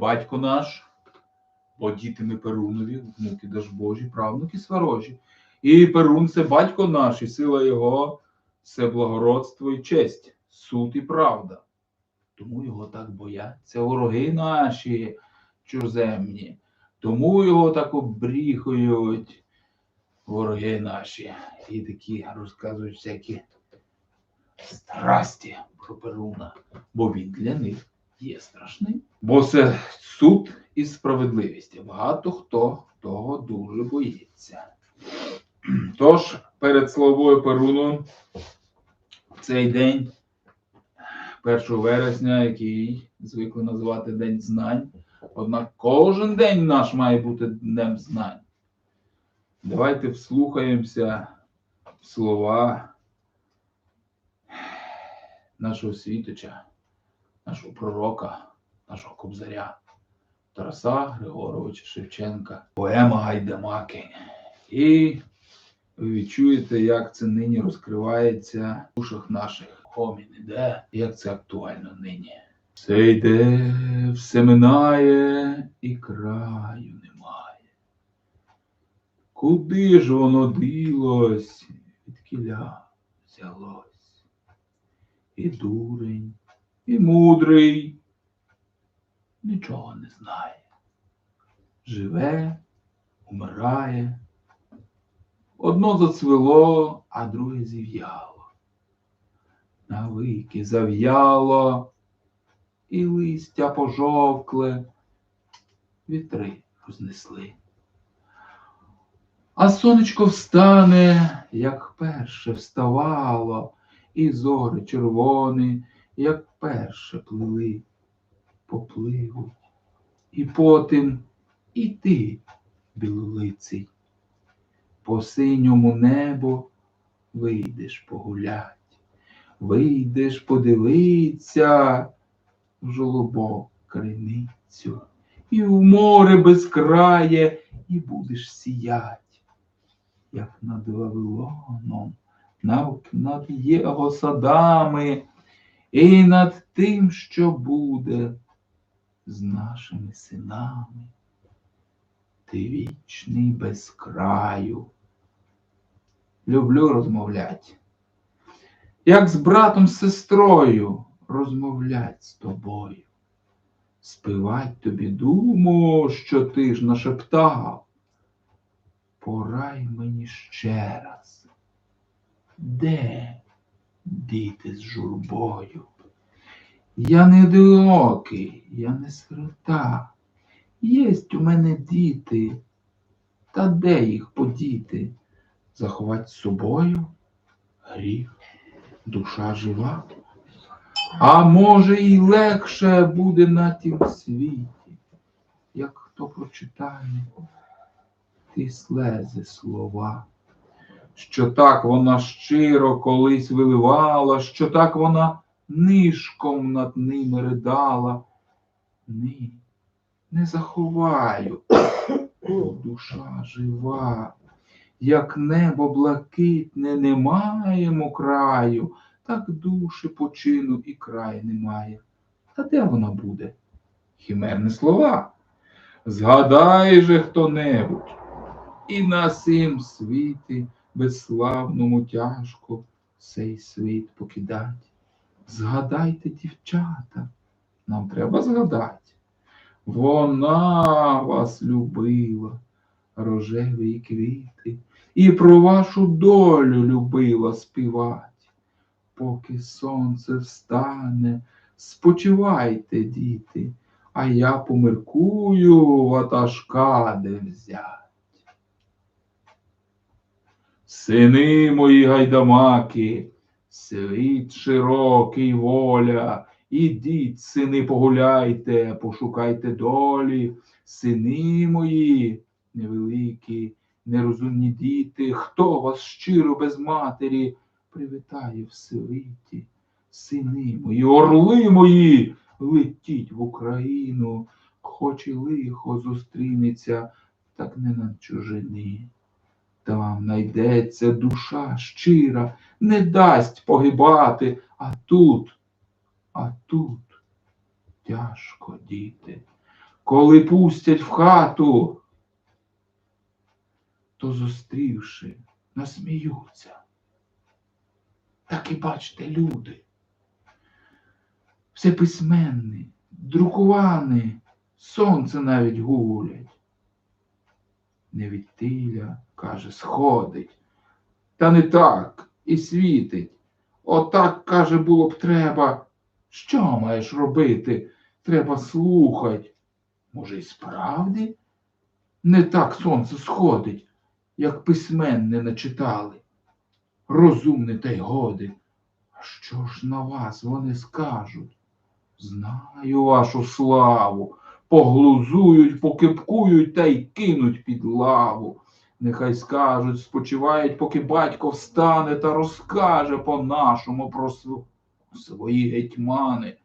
батько наш, бо діти ми Перунові, внуки Дажбожі, правнуки сварожі. І Перун це батько наш, і сила його це благородство і честь, суд і правда. Тому його так бояться вороги наші чужеземні. Тому його так обріхують вороги наші. І такі розказують всякі страсті про Перуна, бо він для них є страшним. Бо це суд і справедливість. Багато хто того дуже боїться. Тож, перед словою Перуну, в цей день, 1 вересня, який звикли називати День знань, однак кожен день наш має бути днем знань. Давайте вслухаємося в слова нашого світоча, нашого пророка, нашого кобзаря Тараса Григоровича Шевченка, поема Гайдамаки. І ви відчуєте, як це нині розкривається в душах наших. Хомін іде, як це актуально нині. Все йде, все минає і краю немає. Куди ж воно дилось, від кіля взялось? І дурень, і мудрий нічого не знає. Живе, умирає. Одно зацвело, а друге зів'яло. Навики зав'яло, і листя пожовкле, вітри рознесли. А сонечко встане, як перше вставало, і зори червоні, як перше плили, попливуть. І потім і ти, білолиций, по синьому небу вийдеш погулять, вийдеш подивиться в жолобок криницю, і в море безкрає, і будеш сіять, як над Вавилоном, над, його садами, і над тим, що буде з нашими синами. Ти вічний без краю. Люблю розмовлять. Як з братом, з сестрою розмовлять з тобою. Співать тобі думу, що ти ж нашептав. Порай мені ще раз. Де діти з журбою? Я не одинокий, я не сирота. Єсть у мене діти, та де їх подіти? Заховать з собою гріх, душа жива. А може, і легше буде на тім світі, як хто прочитає ті слези слова, що так вона щиро колись виливала, що так вона нишком над ними ридала. Ні, не заховаю, бо душа жива, як небо блакитне, не маємо краю, так душі почину і край немає. А де вона буде? Хімерні слова. Згадай же хто-небудь, і на сім світі безславному тяжко цей світ покидать. Згадайте, дівчата, нам треба згадати. Вона вас любила, рожеві квіти, і про вашу долю любила співать. Поки сонце встане, спочивайте, діти, а я поміркую ватажка де взять. Сини мої гайдамаки, світ широкий воля, ідіть, сини, погуляйте, пошукайте долі, сини мої невеликі, нерозумні діти, хто вас щиро без матері привітає в світі, сини мої, орли мої, летіть в Україну, хоч і лихо зустрінеться, так не на чужині. Там найдеться душа щира, не дасть погибати, а тут, а тут тяжко, діти. коли пустять в хату, то зустрівши, насміються. Так і бачте, люди. Все письменне, друкуване, сонце навіть гулять. Не від тиля, каже, сходить. Та не так і світить. Отак, каже, було б треба. Що маєш робити? Треба слухать. Може, і справді не так сонце сходить, як письменне начитали. Розумне та й годи. А що ж на вас вони скажуть? Знаю вашу славу, поглузують, покипкують та й кинуть під лаву. Нехай скажуть, спочивають, поки батько встане та розкаже по-нашому про свої гетьмани.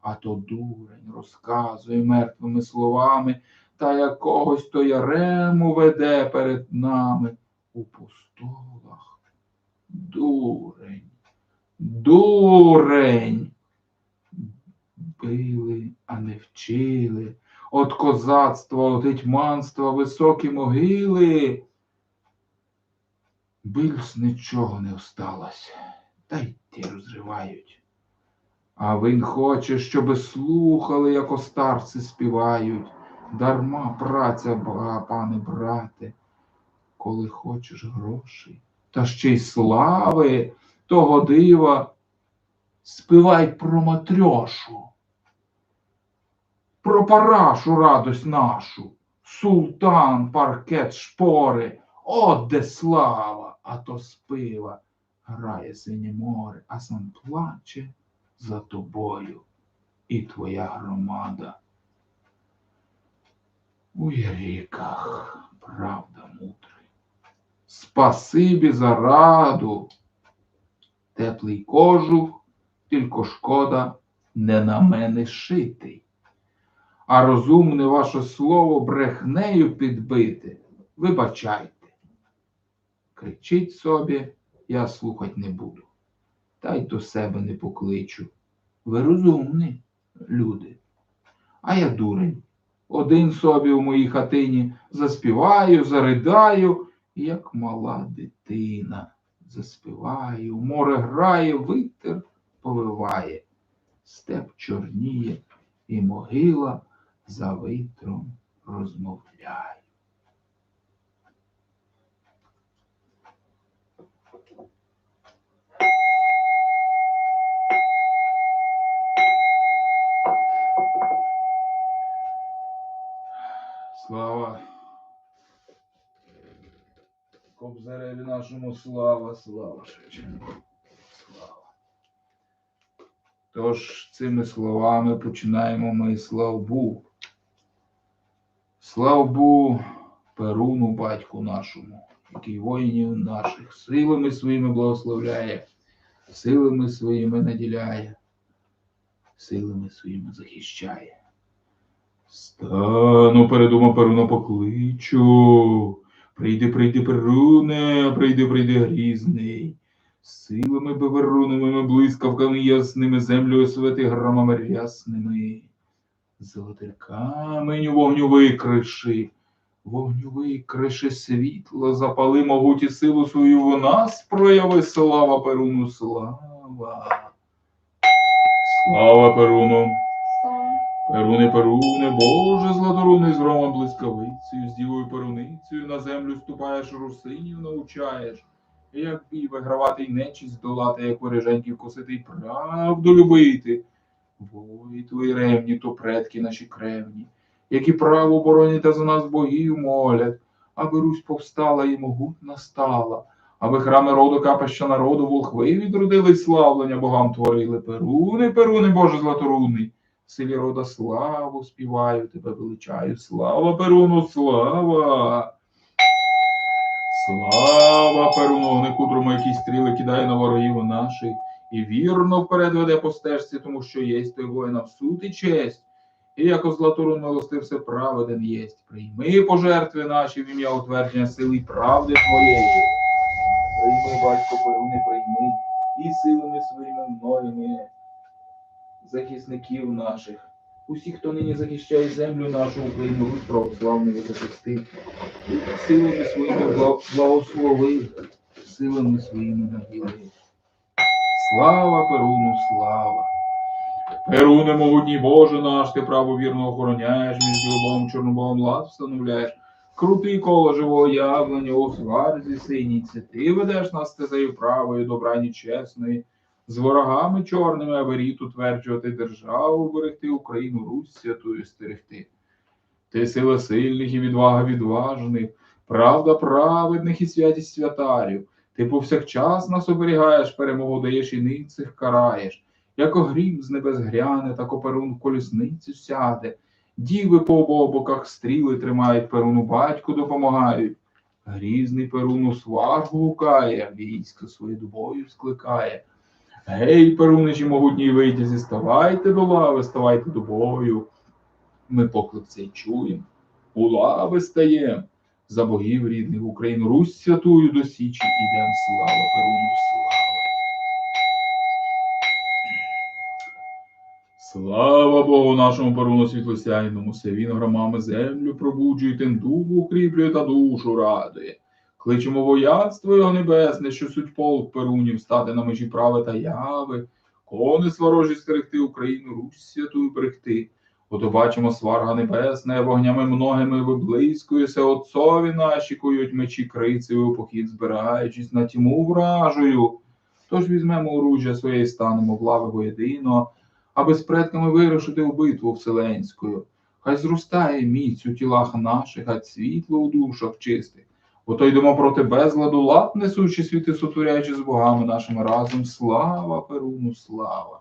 А то дурень розказує мертвими словами, та якогось то ярему веде перед нами у пустолах. Дурень, дурень. Били, а не вчили. От козацтва, от гетьманства високі могили. Більш нічого не осталось, та й ті розривають. А він хоче, щоби слухали, як остарці співають. Дарма праця, ба- пане брате, коли хочеш грошей, та ще й слави, того дива, співай про матрьошу, про парашу радость нашу, султан, паркет, шпори, от де слава, а то спива, грає синє море, а сам плаче за тобою і твоя громада. У ріках, правда мудрий. Спасибі за раду. Теплий кожух, тільки шкода не на мене шитий. А розумне ваше слово брехнею підбите, вибачайте. Кричіть собі, я слухать не буду та й до себе не покличу. Ви розумні, люди. А я дурень. Один собі у моїй хатині заспіваю, заридаю, як мала дитина. Заспіваю, море грає, вітер повиває, степ чорніє, і могила за витром розмовляє. Слава. Кобзареві нашому слава, слава Шевченко. Слава. Тож цими словами починаємо ми славбу. Славбу Перуну батьку нашому, який воїнів наших силами своїми благословляє, силами своїми наділяє, силами своїми захищає. Стану передумав Перуна покличу. Прийди, прийди, Перуне, прийди, прийди, грізний. Силами беверуними, блискавками ясними, землю освети громами рясними. Золотий камень вогню викриши, вогню викриши світло, запали могуті силу свою в нас прояви слава Перуну, слава. Слава Перуну. Перуне, Перуне, Боже златоруний з громом блискавицею, з дівою перуницею на землю ступаєш, русинів научаєш. Як бій вигравати й нечість долати, як вореженьків косити й правду любити. Бої твої ревні, то предки наші кревні, які право боронять та за нас богів молять, аби Русь повстала і могутна стала, аби храми роду капища народу волхви відродили славлення богам творили. Перуне, Перуне, Боже златорунний, в селі рода славу співаю, тебе величаю. Слава Перуну, слава! Слава Перуну, вогнику друма, який стріли кидає на ворогів наших, і вірно вперед веде по стежці, тому що єсть той воїна в суд і честь. І як златорун милостив все праведен єсть. Прийми пожертви наші в ім'я утвердження сили й правди твоєї. Прийми, батько Перуни, прийми, і силами своїми мною захисників наших, Усіх, хто нині захищає землю нашу Україну, Русь православну захисти, силами своїми благослови, силами своїми наділи. Слава Перуну, слава! Перуне, могутній Боже наш, ти право вірно охороняєш, між білобом чорнобом лад встановляєш. Крутий коло живого явлення у сварзі синіці. Ти ведеш нас стезею правою, добра ні чесної, з ворогами чорними, аби рід утверджувати державу, берегти Україну, Русь святую стерегти. Ти сила сильних і відвага відважних, правда праведних і святість святарів. Ти повсякчас нас оберігаєш, перемогу даєш і ницих караєш. Яко грім з небес гряне, так оперун колісницю сяде. Діви по обох боках стріли тримають, перуну батьку допомагають. Грізний перуну сваргу гукає, військо своє до бою скликає. Гей, перуничі могутній витязі, ставайте до лави, ставайте до бою. Ми поклик цей чуємо, у лави стаєм. За богів рідних Україну Русь святую до Січі ідем, слава Перуну, слава. Слава Богу нашому Перуну світлосяйному, все він громами землю пробуджує, тим духу укріплює та душу радує. Кличемо вояцтво його небесне, що суть полк Перунів, стати на межі прави та яви, кони сварожі стерегти Україну, Русь святую берегти. Ото бачимо сварга небесне, вогнями многими виблискується, отцові наші кують мечі крицею, у похід збираючись на тьму вражою. Тож візьмемо оружжя своє і станемо в лави воєдино, аби з предками вирушити у битву вселенською. Хай зростає міць у тілах наших, хай світло у душах чистих. Ото йдемо проти безладу, лад несучи світи, сотворяючи з богами нашими разом. Слава Перуну, слава!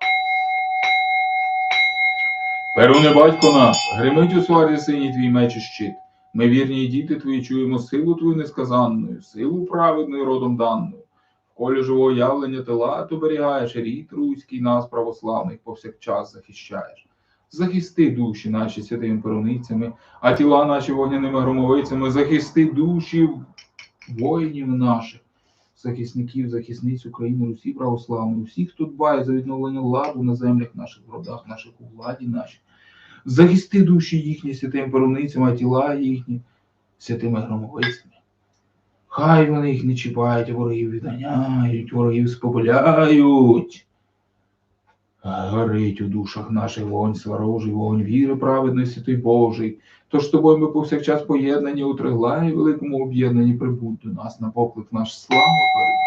Перуне, батько наш, гримить у сварі синій твій меч і щит. Ми вірні діти твої чуємо силу твою несказанною, силу праведною родом даною. В колі живого явлення тела ти оберігаєш, рід руський нас, православних, повсякчас захищаєш. Захисти душі наші святими перуницями, а тіла наші вогняними громовицями, захисти душі воїнів наших, захисників, захисниць України, Русі православної, усіх, хто дбає за відновлення ладу на землях наших, в родах наших, у владі нашій. Захисти душі їхні святими перуницями, а тіла їхні святими громовицями. Хай вони їх не чіпають, ворогів відганяють, ворогів спопиляють. Горить у душах наших вогонь сварожий, вогонь віри праведності той Божий. Тож тобою ми повсякчас поєднані у триглаї великому об'єднанні прибудь до нас на поклик наш слава слава.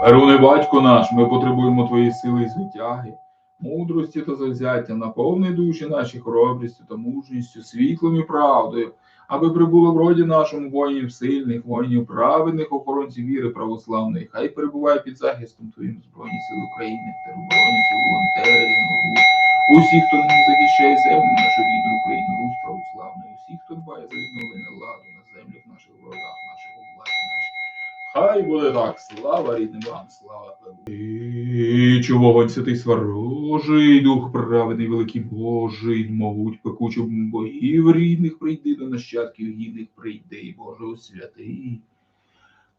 Перуне, батько наш, ми потребуємо твоєї сили і звитяги, мудрості та завзяття, наповни душі наші хоробрістю та мужністю, світлом і правдою, аби прибуло в роді нашому воїнів сильних, воїнів праведних, охоронців віри православної. Хай перебуває під захистом твоїм Збройні сили України, теробороні, волонтери, НГУ, усі, хто захищає землю нашу рідну Україну, Русь православну, всі, хто дбає за відновлення ладу на землях наших в родах, наших. Хай буде так, слава рідним вам, слава. І чого святий сварожий, дух праведний, великий Божий, мовуть, пекучу богів рідних прийди до нащадків гідних прийди, Боже святий.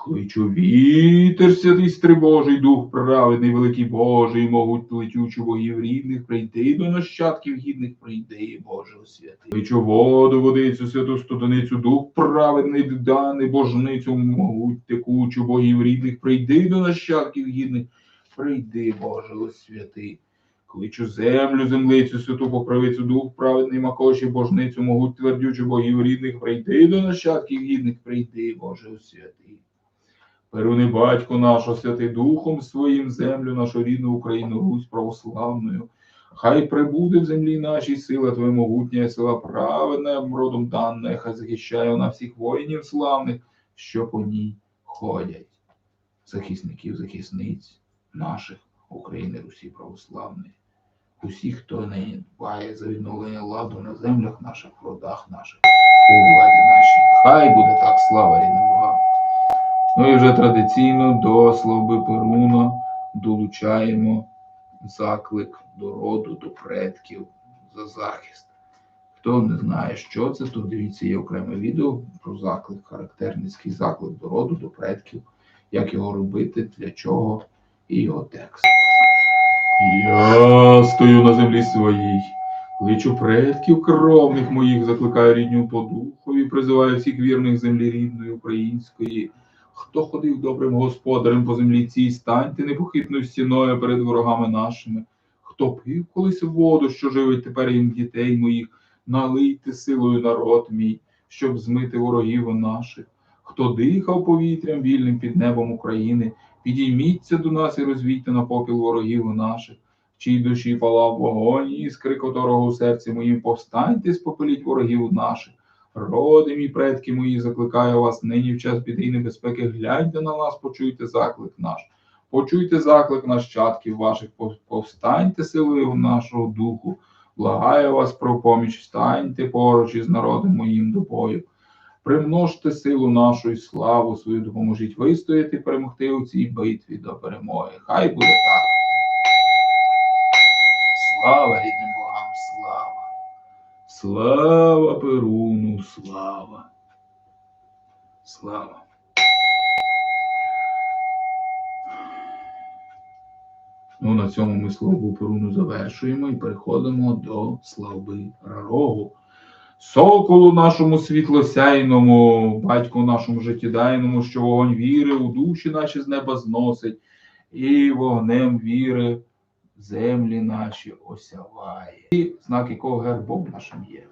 Кличу вітер святий стрибожий, дух праведний, великий Божий, могуть летючу богів рідних, прийди до нащадків гідних, прийди, Боже святий. Кличу воду, водицю, святу студеницю, дух праведний, даний, божницю, могуть текучу богів рідних, прийди до нащадків гідних, прийди, Боже святий. Кличу землю, землицю, святу покровицю, дух праведний, макоші, божницю, могуть твердючу богів рідних, прийди до нащадків гідних, прийди, Боже святий. Перуни батько наш, святий Духом своїм землю, нашу рідну Україну, Русь православною. Хай прибуде в землі нашій сила Твоя могутня, сила праведна, родом дана, хай захищає вона всіх воїнів славних, що по ній ходять. Захисників, захисниць наших України, Русі православної. Усіх, хто не дбає за відновлення ладу на землях наших, в родах наших, у владі нашій. Хай буде так, слава рідним Богам. Ну і вже традиційно до Слави Перуна долучаємо заклик до роду, до предків за захист. Хто не знає, що це, то дивіться, є окреме відео про заклик, характерницький заклик до роду, до предків, як його робити, для чого і його текст. Я стою на землі своїй, кличу предків кровних моїх, закликаю рідню по духові, призиваю всіх вірних землі рідної української. Хто ходив добрим господарем по землі цій, станьте непохитною стіною перед ворогами нашими. Хто пив колись воду, що живить тепер їм дітей моїх, налийте силою народ мій, щоб змити ворогів наших. Хто дихав повітрям вільним під небом України, підійміться до нас і розвійте на попіл ворогів наших, в чій душі палав вогонь, іскри котрого у серці моїм повстаньте, спопеліть ворогів наших. Роди мій предки мої, закликаю вас нині в час біди і небезпеки, гляньте на нас, почуйте заклик наш. Почуйте заклик нащадків ваших, повстаньте силою нашого духу. Благаю вас про поміч, станьте поруч із народом моїм до бою. Примножте силу нашу і славу свою, допоможіть вистояти, перемогти у цій битві до перемоги. Хай буде так. Слава рідним! Слава Перуну, слава! Слава! Ну, на цьому ми славу Перуну завершуємо і переходимо до слави Рарогу. Соколу нашому світлосяйному, батьку нашому життєдайному, що вогонь віри у душі наші з неба зносить, і вогнем віри землі наші осяває. І знак якого гербом нашим є.